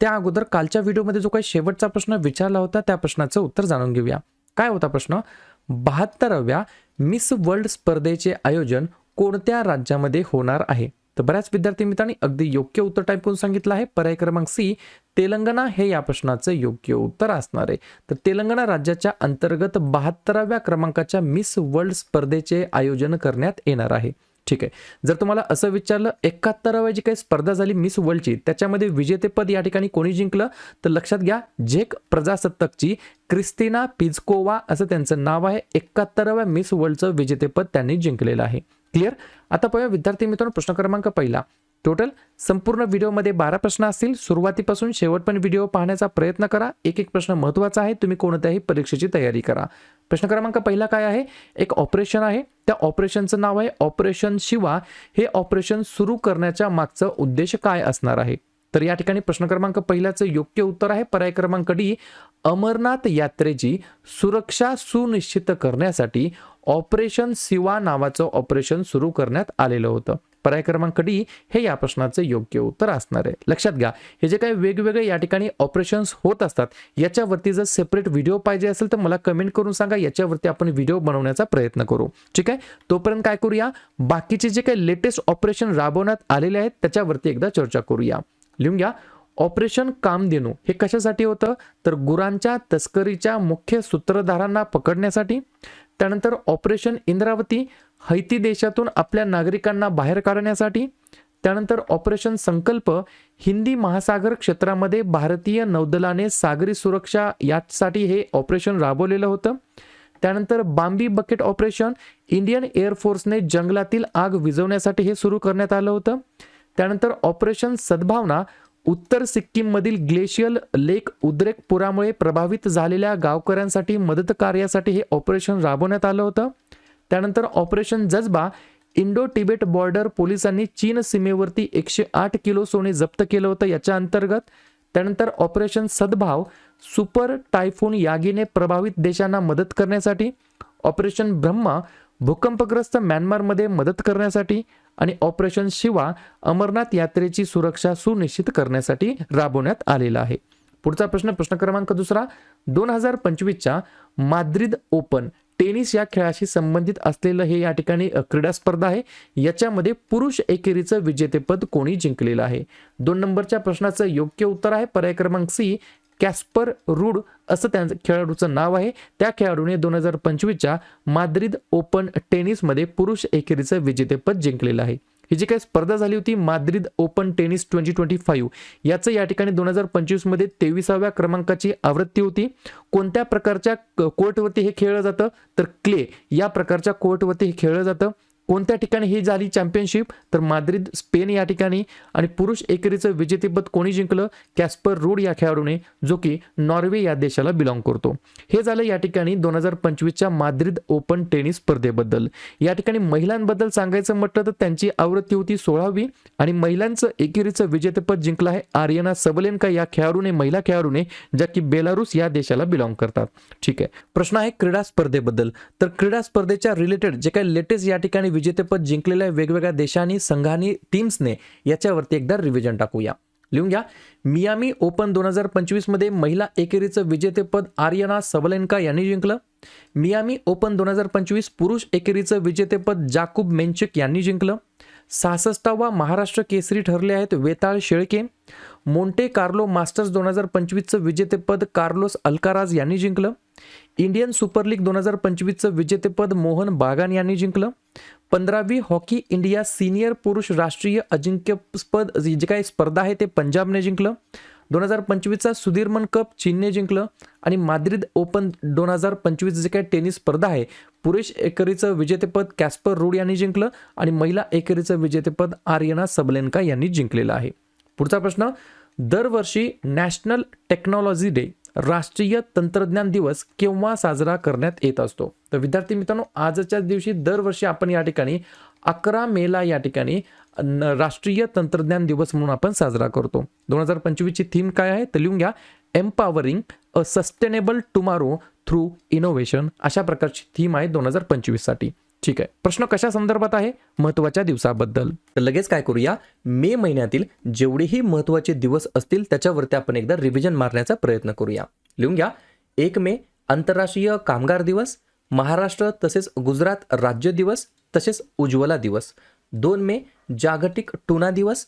त्या अगोदर कालच्या व्हिडिओमध्ये जो काही शेवटचा प्रश्न विचारला होता त्या प्रश्नाचं उत्तर जाणून घेऊया. काय होता प्रश्न? बहात्तराव्या मिस वर्ल्ड स्पर्धेचे आयोजन कोणत्या राज्यामध्ये होणार आहे? तर बऱ्याच विद्यार्थी मित्रांनी अगदी योग्य उत्तर टाईप करून सांगितलं आहे. पर्याय क्रमांक सी तेलंगणा हे या प्रश्नाचं योग्य उत्तर असणार आहे. तर तेलंगणा राज्याच्या अंतर्गत बहात्तराव्या क्रमांकाच्या मिस वर्ल्ड स्पर्धेचे आयोजन करण्यात येणार आहे. ठीक आहे. जर तुम्हाला असं विचारलं एकाहत्तराव्या जी काही स्पर्धा झाली मिस वर्ल्डची त्याच्यामध्ये विजेतेपद या ठिकाणी कोणी जिंकलं? तर लक्षात घ्या झेक प्रजासत्ताकची क्रिस्तिना पिझकोवा असं त्यांचं नाव आहे. एकाहत्तराव्या मिस वर्ल्डचं विजेतेपद त्यांनी जिंकलेलं आहे. क्लिअर? आता पाहूया विद्यार्थी मित्रांनो प्रश्न क्रमांक पहिला. टोटल संपूर्ण व्हिडिओमध्ये बारा प्रश्न असतील. सुरुवातीपासून पण व्हिडिओ पाहण्याचा प्रयत्न करा. एक एक प्रश्न महत्त्वाचा आहे. तुम्ही कोणत्याही परीक्षेची तयारी करा. प्रश्न क्रमांक पहिला काय आहे? एक ऑपरेशन आहे. त्या ऑपरेशनचं नाव आहे ऑपरेशन शिवा. हे ऑपरेशन सुरू करण्याच्या मागचं उद्देश काय असणार आहे? तर या ठिकाणी प्रश्न क्रमांक पहिल्याचं योग्य उत्तर आहे. पर्याय क्रमांक डी अमरनाथ यात्रेची सुरक्षा सुनिश्चित करण्यासाठी ऑपरेशन शिवा नावाचं ऑपरेशन सुरू करण्यात आलेलं होतं. पर्याय क्रमांक डी हे या प्रश्नाचं योग्य उत्तर असणार आहे. लक्षात घ्या हे जे काही वेगवेगळे या ठिकाणी ऑपरेशन्स होत असतात याच्यावरती जर सेपरेट व्हिडिओ पाहिजे असेल तर मला कमेंट करून सांगा याच्यावरती आपण व्हिडिओ बनवण्याचा प्रयत्न करू. ठीक आहे? तोपर्यंत काय करूया? बाकीचे जे काही लेटेस्ट ऑपरेशन राबवण्यात आलेले आहेत त्याच्यावरती एकदा चर्चा करूया. लिहून घ्या ऑपरेशन कामधेनू हे कशासाठी होतं? तर गुरांच्या तस्करीच्या मुख्य सूत्रधारांना पकडण्यासाठी त्यानंतर ऑपरेशन इंद्रावती हैती देशातून आपल्या नागरिकांना बाहेर काढण्यासाठी त्यानंतर ऑपरेशन संकल्प हिंदी महासागर क्षेत्रामध्ये भारतीय नौदलाने सागरी सुरक्षा यासाठी हे ऑपरेशन राबवलेलं होतं. त्यानंतर बांबी बकेट ऑपरेशन इंडियन एअरफोर्सने जंगलातील आग विझवण्यासाठी हे सुरू करण्यात आलं होतं. त्यानंतर ऑपरेशन सद्भावना उत्तर सिक्कीममधील ग्लेशियल लेक उद्रेक पुरामुळे प्रभावित झालेल्या गावकऱ्यांसाठी मदत कार्यासाठी हे ऑपरेशन राबवण्यात आलं होतं. त्यानंतर ऑपरेशन जज्बा इंडो तिबेट बॉर्डर पोलिसांनी चीन सीमेवरती एकशे आठ किलो सोने जप्त केलं होतं याच्या अंतर्गत. त्यानंतर ऑपरेशन सद्भाव सुपर टायफोन यागीने प्रभावित देशांना मदत करण्यासाठी ऑपरेशन ब्रह्मा भूकंपग्रस्त म्यानमारमध्ये मदत करण्यासाठी आणि ऑपरेशन शिवा अमरनाथ यात्रेची सुरक्षा सुनिश्चित करण्यासाठी राबवण्यात आलेला आहे. पुढचा प्रश्न प्रश्न क्रमांक दुसरा दोन हजार पंचवीसच्या माद्रिद ओपन टेनिस या खेळाशी संबंधित असलेलं हे या ठिकाणी क्रीडा स्पर्धा आहे. याच्यामध्ये पुरुष एकेरीचं विजेतेपद कोणी जिंकलेलं आहे? दोन नंबरच्या प्रश्नाचं योग्य उत्तर आहे. पर्याय क्रमांक सी कॅस्पर रूड असं त्यांचं खेळाडूचं नाव आहे. त्या खेळाडूने दोन हजार पंचवीसच्या माद्रिद ओपन टेनिसमध्ये पुरुष एकेरीचं विजेतेपद जिंकलेलं आहे. ही जी काही स्पर्धा झाली होती Madrid Open tennis twenty twenty five याचं या ठिकाणी दोन हजार पंचवीसमध्ये तेविसाव्या क्रमांकाची आवृत्ती होती. कोणत्या प्रकारच्या कोर्टवरती हे खेळलं जातं? तर क्ले या प्रकारच्या कोर्टवरती हे खेळलं जातं. कोणत्या ठिकाणी ही झाली चॅम्पियनशिप? तर माद्रिद स्पेन या ठिकाणी. आणि पुरुष एकेरीचं विजेतेपद कोणी जिंकलं? कॅस्पर रूड या खेळाडूने जो की नॉर्वे या देशाला बिलॉंग करतो. हे झालं या ठिकाणी दोन हजार पंचवीसच्या माद्रिद ओपन टेनिस स्पर्धेबद्दल. या ठिकाणी महिलांबद्दल सांगायचं म्हटलं तर त्यांची आवृत्ती होती सोळावी. आणि महिलांचं एकेरीचं विजेतेपद जिंकलं आहे आर्यना सबलेनका या खेळाडूने महिला खेळाडूने ज्या की बेलारूस या देशाला बिलॉंग करतात. ठीक आहे. प्रश्न आहे क्रीडा स्पर्धेबद्दल. तर क्रीडा स्पर्धेच्या रिलेटेड जे काही लेटेस्ट या ठिकाणी विजेतेपद जिंकलेल्या वेगवेगळ्या देशांनी संघांनी टीम्सने याच्यावरती एकदा रिव्हिजन टाकूया. लिहून घ्या. मियामी ओपन दोन हजार पंचवीसमध्ये महिला एकेरीचं विजेतेपद आर्यना सबलेनका यांनी जिंकलं. मियामी ओपन दोन हजार पंचवीस पुरुष एकेरीचं विजेतेपद जाकूब मेंचक यांनी जिंकलं. सहासष्टावा महाराष्ट्र केसरी ठरले आहेत Vetal Shelke. Monte Carlo Masters दोन हजार पंचवीसचं विजेतेपद कार्लोस अल्काराज यांनी जिंकलं. इंडियन सुपर लीग दोन हजार पंचवीसचं विजेतेपद मोहन बागान यांनी जिंकलं. पंधरावी हॉकी इंडिया सिनियर पुरुष राष्ट्रीय अजिंक्यपद जे काही स्पर्धा आहे ते पंजाबने जिंकलं. दोन हजार पंचवीसचा सुधीरमन कप चीनने जिंकलं. आणि माद्रिद ओपन दोन हजार पंचवीस जे काही टेनिस स्पर्धा आहे पुरुष एकेरीचं विजेतेपद कॅस्पर रूड यांनी जिंकलं आणि महिला एकेरीचं विजेतेपद आर्यना सबलेनका यांनी जिंकलेलं आहे. पुढचा प्रश्न दरवर्षी नॅशनल टेक्नॉलॉजी डे राष्ट्रीय तंत्रज्ञान दिवस केव्हा साजरा करण्यात येत असतो? तर विद्यार्थी मित्रांनो आजच्याच दिवशी दरवर्षी आपण या ठिकाणी अकरा मेला या ठिकाणी न- राष्ट्रीय तंत्रज्ञान दिवस म्हणून आपण साजरा करतो. दोन हजार पंचवीसची थीम काय आहे? तर लिहून घ्या empowering a sustainable tomorrow through innovation अशा प्रकारची थीम आहे दोन हजार पंचवीससाठी. ठीक आहे. प्रश्न कशा संदर्भात आहे? महत्त्वाच्या दिवसाबद्दल. तर लगेच काय करूया? मे महिन्यातील जेवढेही महत्त्वाचे दिवस असतील त्याच्यावरती आपण एकदा रिव्हिजन मारण्याचा प्रयत्न करूया. लिहून घ्या. एक मे आंतरराष्ट्रीय कामगार दिवस. महाराष्ट्र तसेच गुजरात राज्य दिवस तसेच उज्ज्वला दिवस. दोन मे जागतिक टुना दिवस.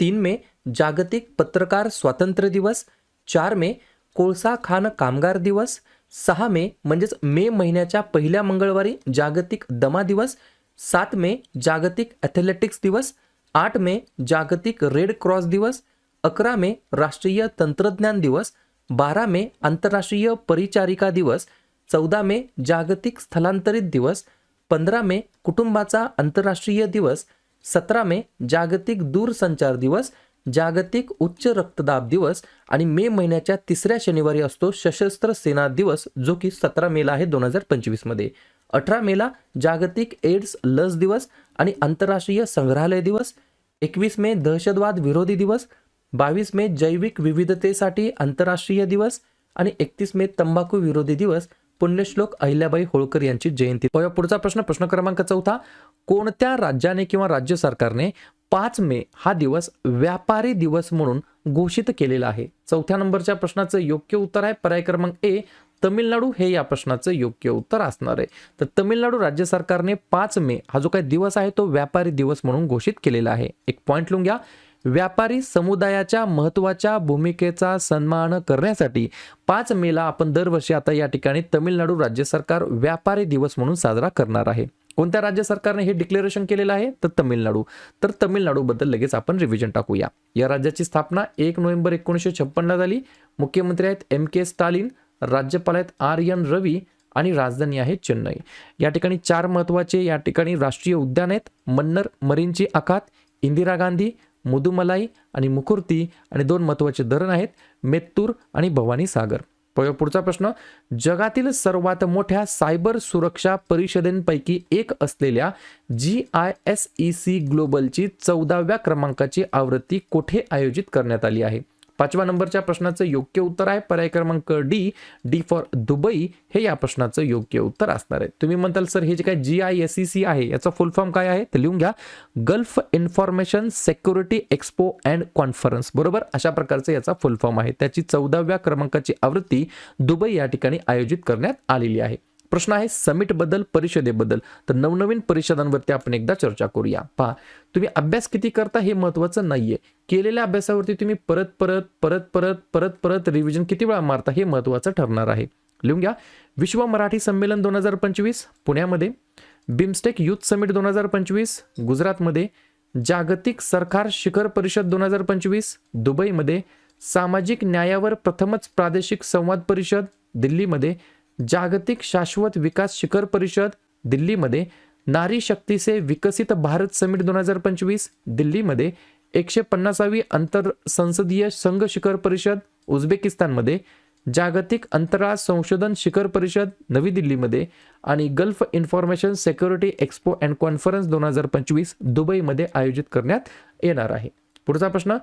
तीन मे जागतिक पत्रकार स्वातंत्र्य दिवस. चार मे कोळसा खान कामगार दिवस. सहा मे म्हणजेच मे महिन्याच्या पहिल्या मंगळवारी जागतिक दमा दिवस सात मे जागतिक ॲथलेटिक्स दिवस आठ मे जागतिक रेड क्रॉस दिवस अकरा मे राष्ट्रीय तंत्रज्ञान दिवस बारा मे आंतरराष्ट्रीय परिचारिका दिवस चौदा मे जागतिक स्थलांतरित दिवस पंधरा मे कुटुंबाचा आंतरराष्ट्रीय दिवस सतरा मे जागतिक दूरसंचार दिवस जागतिक उच्च रक्तदाब दिवस आणि मे महिन्याच्या तिसऱ्या शनिवारी असतो सशस्त्र सेना दिवस जो की सतरा मेला आहे दोन हजार पंचवीसमध्ये अठरा मेला जागतिक एड्स लस दिवस आणि आंतरराष्ट्रीय संग्रहालय दिवस एकवीस मे दहशतवाद विरोधी दिवस बावीस मे जैविक विविधतेसाठी आंतरराष्ट्रीय दिवस आणि एकतीस मे तंबाखू विरोधी दिवस पुण्यश्लोक अहिल्याबाई होळकर यांची जयंती. पुढचा प्रश्न प्रश्न क्रमांक चौथा. कोणत्या राज्याने किंवा राज्य सरकारने पाच मे हा दिवस व्यापारी दिवस म्हणून घोषित केलेला आहे. चौथ्या नंबरच्या प्रश्नाचं योग्य उत्तर आहे. पर्याय क्रमांक ए तमिळनाडू हे या प्रश्नाचं योग्य उत्तर असणार आहे. तर तमिळनाडू राज्य सरकारने पाच मे हा जो काही दिवस आहे तो व्यापारी दिवस म्हणून घोषित केलेला आहे. एक पॉईंट लिहून घ्या. व्यापारी समुदायाच्या महत्त्वाच्या भूमिकेचा सन्मान करण्यासाठी पाच मेला आपण दरवर्षी आता या ठिकाणी तमिळनाडू राज्य सरकार व्यापारी दिवस म्हणून साजरा करणार आहे. कोणत्या राज्य सरकारने हे डिक्लेरेशन केलेलं आहे? तर तमिळनाडू. तर तमिळनाडूबद्दल लगेच आपण रिव्हिजन टाकूया. या राज्याची स्थापना एक नोव्हेंबर एकोणीसशे छप्पनला झाली. मुख्यमंत्री आहेत एम के स्टालिन राज्यपाल आहेत आर एन रवी आणि राजधानी आहे चेन्नई. या ठिकाणी चार महत्त्वाचे या ठिकाणी राष्ट्रीय उद्यान आहेत. मन्नर मरीनची आखात इंदिरा गांधी मुदुमलाई आणि मुकुर्ती आणि दोन महत्त्वाचे धरण आहेत. मेत्तूर आणि भवानी सागर पुढचा प्रश्न जगातील सर्वात मोठ्या सायबर सुरक्षा परिषदेपैकी एक असलेल्या G I S E C ग्लोबलची चौदाव्या क्रमांकाची आवृत्ती कोठे आयोजित करण्यात आली आहे? पाचव्या नंबरच्या प्रश्नाचं योग्य उत्तर आहे. पर्याय क्रमांक डी डी फॉर दुबई हे या प्रश्नाचं योग्य उत्तर असणार आहे. तुम्ही म्हणताल सर हे जे काय G I S E C आहे याचा फुल फॉर्म काय आहे? ते लिहून घ्या. Gulf information security expo and conference. बरोबर? अशा प्रकारचं याचा फुल फॉर्म आहे. त्याची चौदाव्या क्रमांकाची आवृत्ती दुबई या ठिकाणी आयोजित करण्यात आलेली आहे. प्रश्न आहे समिटबद्दल परिषदेबद्दल तर नवनवीन परिषदांवरती आपण एकदा चर्चा करूया. पहा तुम्ही अभ्यास किती करता हे महत्वाचं नाहीये. केलेल्या अभ्यासावरती तुम्ही परत परत परत परत परत परत रिव्हिजन किती वेळा मारता हे महत्वाचं ठरणार आहे. लिहून घ्या. विश्व मराठी संमेलन दोन हजार पंचवीस पुण्यामध्ये. बिमस्टेक युथ समिट दोन हजार पंचवीस गुजरातमध्ये. जागतिक सरकार शिखर परिषद दोन हजार पंचवीस दुबईमध्ये. सामाजिक न्यायावर प्रथमच प्रादेशिक संवाद परिषद दिल्लीमध्ये. जागतिक शाश्वत विकास शिखर परिषद दिल्लीमध्ये नारी शक्तीचे विकसित भारत समिट दोन हजार पंचवीस दिल्लीमध्ये एकशे पन्नासावी आंतर संसदीय संघ शिखर परिषद उझबेकिस्तानमध्ये जागतिक अंतराळ संशोधन शिखर परिषद नवी दिल्लीमध्ये आणि Gulf information security expo and conference दोन हजार पंचवीस दुबईमध्ये आयोजित करण्यात येणार आहे. पुढचा प्रश्न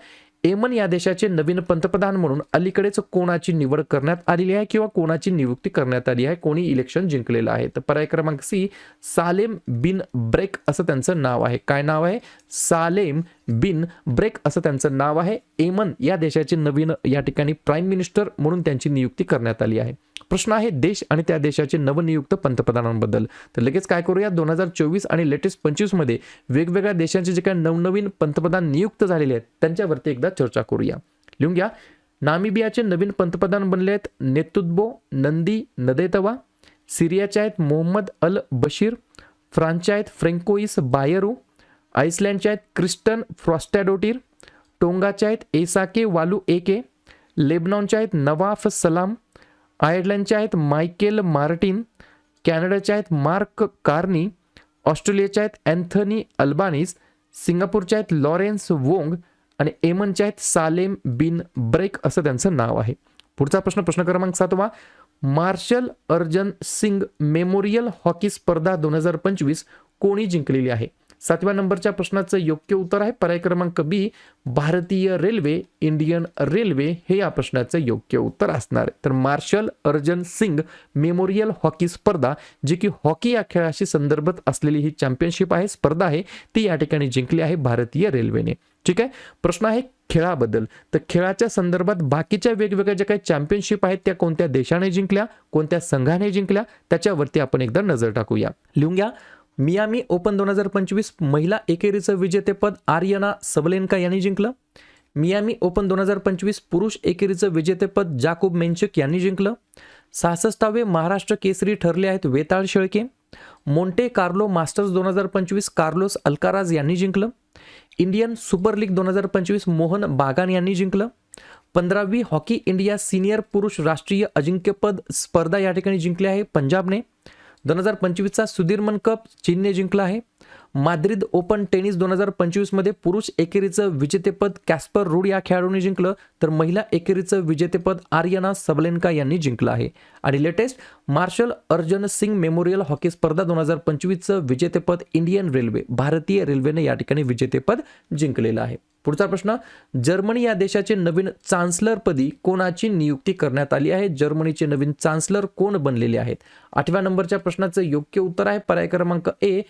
एमन या देशाचे नवीन पंतप्रधान म्हणून अलीकडेच कोणाची निवड करण्यात आलेली आहे किंवा कोणाची नियुक्ती करण्यात आली आहे कोणी इलेक्शन जिंकलेलं आहे? तर पर्याय क्रमांक सी सालेम बिन ब्रेक असं त्यांचं नाव आहे. काय नाव आहे? सालेम बिन ब्रेक असं त्यांचं नाव आहे. एमन या देशाचे नवीन या ठिकाणी प्राईम मिनिस्टर म्हणून त्यांची नियुक्ती करण्यात आली आहे. प्रश्न आहे देश आणि त्या देशाचे नवनियुक्त पंतप्रधानांबद्दल. तर लगेच काय करूया? दोन हजार चोवीस आणि लेटेस्ट पंचवीसमध्ये वेगवेगळ्या देशांचे जे काही नवनवीन पंतप्रधान नियुक्त झालेले आहेत त्यांच्यावरती एकदा चर्चा करूया. लिहून घ्या. नामिबियाचे नवीन पंतप्रधान बनले आहेत नेतुद्बो नंदी नदेतवा सिरियाचे आहेत मोहम्मद अल बशीर फ्रान्सचे आहेत फ्रेंकोईस बायरू आईसलँडचे आहेत क्रिस्टन फ्रॉस्टॅडोटीर टोंगाचे आहेत एसाके वालू एके लेबनॉनचे आहेत नवाफ सलाम आयर्लंडचे आहेत मायकेल मार्टिन कॅनडाचे आहेत मार्क कार्नी ऑस्ट्रेलियाचे आहेत अँथनी अल्बानीस सिंगापूरचे आहेत लॉरेन्स वोंग आणि एमनचे आहेत सालेम बिन ब्रेक असं त्यांचं नाव आहे. पुढचा प्रश्न प्रश्न क्रमांक सातवा. Marshal Arjan Singh memorial hockey स्पर्धा दोन हजार पंचवीस कोणी जिंकलेली आहे? सातव्या नंबरच्या प्रश्नाचं योग्य उत्तर आहे. पर्याय क्रमांक बी भारतीय रेल्वे इंडियन रेल्वे हे या प्रश्नाचं योग्य उत्तर असणार आहे. तर Marshal Arjan Singh memorial hockey स्पर्धा जी की हॉकी या खेळाशी संदर्भात असलेली ही चॅम्पियनशिप आहे स्पर्धा आहे ती या ठिकाणी जिंकली आहे भारतीय रेल्वेने. ठीक आहे? प्रश्न आहे खेळाबद्दल. तर खेळाच्या संदर्भात बाकीच्या वेगवेगळ्या ज्या काही चॅम्पियनशिप आहेत त्या कोणत्या देशाने जिंकल्या कोणत्या संघाने जिंकल्या त्याच्यावरती आपण एकदा नजर टाकूया. लिहून घ्या. मियामी ओपन दोन हजार पंचवीस महिला एकेरीचं विजेतेपद आर्यना सबलेनका यांनी जिंकलं. मियामी ओपन दोन हजार पंचवीस पुरुष एकेरीचं विजेतेपद जाकोब मेंचक यांनी जिंकलं. सहासष्टावे महाराष्ट्र केसरी ठरले आहेत Vetal Shelke. Monte Carlo Masters दोन हजार पंचवीस कार्लोस अल्काराज यांनी जिंकलं. इंडियन सुपर लीग दोन हजार पंचवीस मोहन बागान यांनी जिंकलं. पंधरावी हॉकी इंडिया सिनियर पुरुष राष्ट्रीय अजिंक्यपद स्पर्धा या ठिकाणी जिंकली आहे पंजाबने. दोन हजार पंचवीसचा सुधीरमन कप चीनने जिंकला आहे. माद्रिद ओपन टेनिस दोन हजार पंचवीसमध्ये पुरुष एकेरीचं विजेतेपद कॅस्पर रूड या खेळाडूने जिंकलं तर महिला एकेरीचं विजेतेपद आर्यना सबलेनका यांनी जिंकलं आहे. आणि latest Marshal Arjan Singh memorial hockey स्पर्धा दोन हजार पंचवीसचं विजेतेपद इंडियन रेल्वे भारतीय रेल्वेने या ठिकाणी विजेतेपद जिंकलेलं आहे. पुढचा प्रश्न जर्मनी या देशाचे नवीन चान्सलरपदी कोणाची नियुक्ती करण्यात आली आहे? जर्मनीचे नवीन चान्सलर कोण बनलेले आहेत? आठव्या नंबरच्या प्रश्नाचं योग्य उत्तर आहे. पर्याय क्रमांक ए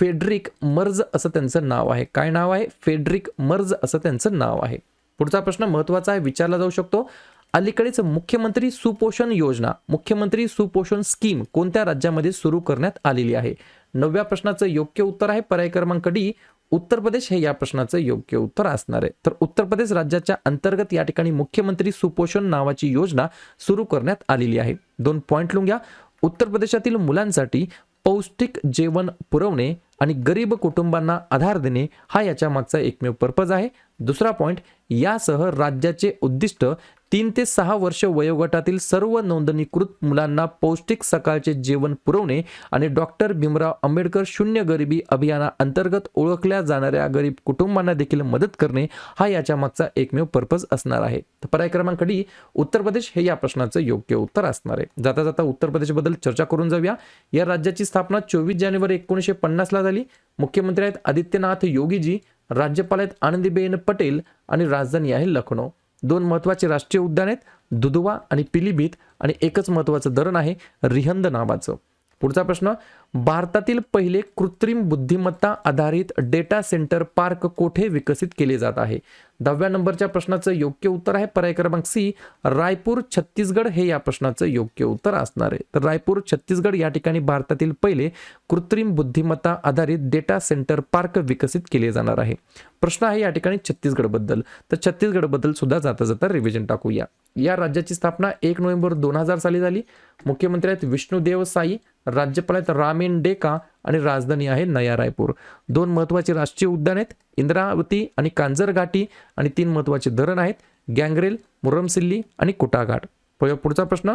फेडरिक मर्ज असं त्यांचं नाव आहे. काय नाव आहे? फेडरिक मर्ज असं त्यांचं नाव आहे. पुढचा प्रश्न महत्त्वाचा आहे. विचारला जाऊ शकतो. अलीकडेच मुख्यमंत्री सुपोषण योजना मुख्यमंत्री सुपोषण स्कीम कोणत्या राज्यामध्ये सुरू करण्यात आलेली आहे? नवव्या प्रश्नाचं योग्य उत्तर आहे. पर्याय क्रमांक डी उत्तर प्रदेश हे या प्रश्नाचं योग्य उत्तर असणार आहे. तर उत्तर प्रदेश राज्याच्या अंतर्गत या ठिकाणी मुख्यमंत्री सुपोषण नावाची योजना सुरू करण्यात आलेली आहे. दोन पॉईंट लिहून घ्या. उत्तर प्रदेशातील मुलांसाठी पौष्टिक जेवण पुरवणे आणि गरीब कुटुंबांना आधार देणे हा याच्या मागचा एकमेव पर्पज आहे. दुसरा पॉईंट यासह राज्याचे उद्दिष्ट तीन ते सहा वर्ष वयोगटातील सर्व नोंदणीकृत मुलांना पौष्टिक सकाळचे जेवण पुरवणे आणि डॉक्टर भीमराव आंबेडकर शून्य गरिबी अभियानाअंतर्गत ओळखल्या जाणाऱ्या गरीब कुटुंबांना देखील मदत करणे हा याच्या मागचा एकमेव पर्पज असणार आहे. तर पर्याय क्रमांक डी उत्तर प्रदेश हे या प्रश्नाचं योग्य उत्तर असणार आहे. जाता जाता उत्तर प्रदेशबद्दल चर्चा करून जाऊया. या राज्याची स्थापना चोवीस जानेवारी एकोणीसशे पन्नासला झाली. मुख्यमंत्री आहेत आदित्यनाथ योगीजी राज्यपाल आहेत आनंदीबेन पटेल आणि राजधानी आहे लखनौ. दोन महत्त्वाचे राष्ट्रीय उद्यान आहेत दुधवा आणि पिलीभीत. आणि एकच महत्त्वाचं धरण आहे रिहंद नावाचं. पुढचा प्रश्न भारतातील पहिले कृत्रिम बुद्धिमत्ता आधारित डेटा सेंटर पार्क कोठे विकसित केले जात आहे? दहाव्या नंबरच्या प्रश्नाचं योग्य उत्तर आहे पर्याय क्रमांक सी रायपूर छत्तीसगड. हे या प्रश्नाचं योग्य उत्तर असणार आहे. तर रायपूर छत्तीसगड या ठिकाणी भारतातील पहिले कृत्रिम बुद्धिमत्ता आधारित डेटा सेंटर पार्क विकसित केले जाणार आहे. प्रश्न आहे या ठिकाणी छत्तीसगडबद्दल तर छत्तीसगडबद्दल सुद्धा जाता जाता रिव्हिजन टाकूया. या राज्याची स्थापना एक नोव्हेंबर दोन हजार साली झाली. मुख्यमंत्री आहेत विष्णुदेव साई राज्यपाल आहेत रामेन डेका आणि राजधानी आहे नया रायपूर. दोन महत्त्वाचे राष्ट्रीय उद्यान आहेत इंद्रावती आणि कांजर घाटी आणि तीन महत्त्वाचे धरण आहेत गँगरेल मुरमसिल्ली आणि कुटाघाट. पुढचा प्रश्न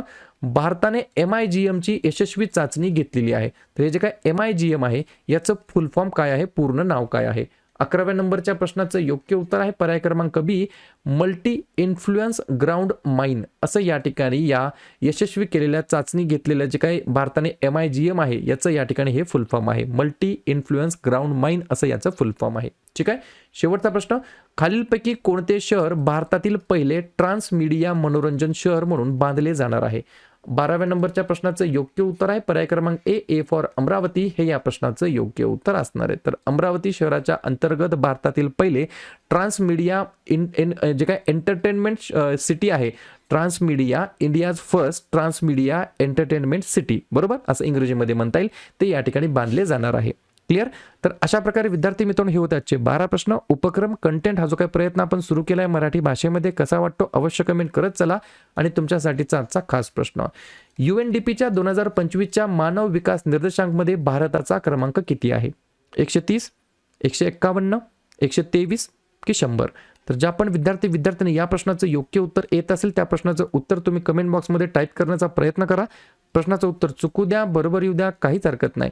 भारताने एम आय जी एमची यशस्वी चाचणी घेतलेली आहे. तर हे जे काय एम आय जी एम आहे याचं फुल फॉर्म काय आहे पूर्ण नाव काय आहे? अकराव्या नंबरच्या प्रश्नाचं योग्य उत्तर आहे. पर्याय क्रमांक B multi influence ground mine असं या ठिकाणी या यशस्वी केलेल्या चाचणी घेतलेल्या जे काही भारताने एम आय जी एम आहे याचं या ठिकाणी हे फुल फॉर्म आहे. मल्टी इन्फ्लुएन्स ग्राउंड माइन असं याचं फुल फॉर्म आहे. ठीक आहे? शेवटचा प्रश्न खालीलपैकी कोणते शहर भारतातील पहिले ट्रान्समीडिया मनोरंजन शहर म्हणून बांधले जाणार आहे? बाराव्या नंबरच्या प्रश्नाचं योग्य उत्तर आहे. पर्याय क्रमांक ए ए फॉर अमरावती. हे या प्रश्नाचं योग्य उत्तर असणार आहे. तर अमरावती शहराच्या अंतर्गत भारतातील पहिले ट्रान्समीडिया इन इन जे काय एंटरटेनमेंट सिटी आहे. Transmedia India's first Transmedia entertainment city बरोबर? असं इंग्रजीमध्ये म्हणता येईल. ते या ठिकाणी बांधले जाणार आहे. क्लिअर? तर अशा प्रकारे विद्यार्थी मित्रांनो हे होते आजचे बारा प्रश्न. उपक्रम कंटेंट हा जो काही प्रयत्न आपण सुरू केला आहे मराठी भाषेमध्ये कसा वाटतो अवश्य कमेंट करत चला. आणि तुमच्यासाठीचा आजचा खास प्रश्न. यू एन डी पीच्या दोन हजार पंचवीसच्या मानव विकास निर्देशांकमध्ये भारताचा क्रमांक किती आहे? एकशे तीस एकशे एक्कावन्न एकशे तेवीस की शंभर? तर ज्या पण विद्यार्थी विद्यार्थ्यांनी या प्रश्नाचं योग्य उत्तर येत असेल त्या प्रश्नाचं उत्तर तुम्ही कमेंट बॉक्समध्ये टाईप करण्याचा प्रयत्न करा. प्रश्नाचं उत्तर चुकू द्या बरोबर येऊ द्या काहीच हरकत नाही.